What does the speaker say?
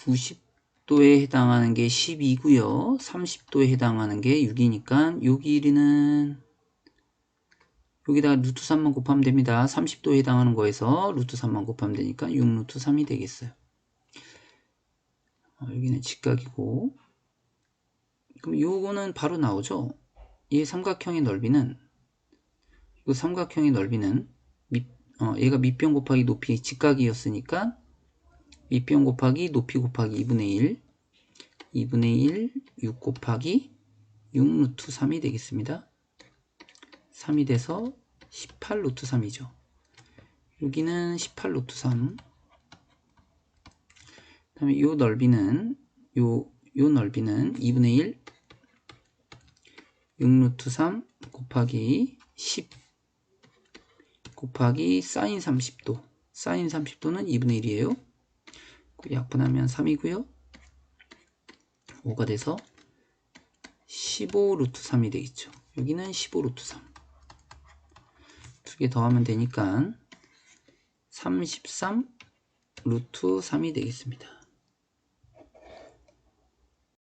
90도에 해당하는 게 12고요. 30도에 해당하는 게 6이니까 요 길이는 여기다가 루트 3만 곱하면 됩니다. 30도에 해당하는 거에서 루트 3만 곱하면 되니까 6 루트 3이 되겠어요. 어, 여기는 직각이고 그럼 요거는 바로 나오죠. 이 삼각형의 넓이는 이 삼각형의 넓이는 밑, 어, 얘가 밑변 곱하기 높이 직각이었으니까 밑변 곱하기 높이 곱하기 2분의 1 2분의 1 6 곱하기 6 루트 3이 되겠습니다. 3이 돼서 18 루트 3이죠. 여기는 18 루트 3 그다음에 이 넓이는 요, 요 넓이는 2분의 1 6 루트 3 곱하기 10 곱하기 사인 30도 사인 30도는 2분의 1이에요 약분하면 3이고요. 5가 돼서 15 루트 3이 되겠죠. 여기는 15 루트 3 두 개 더하면 되니까 33 루트 3이 되겠습니다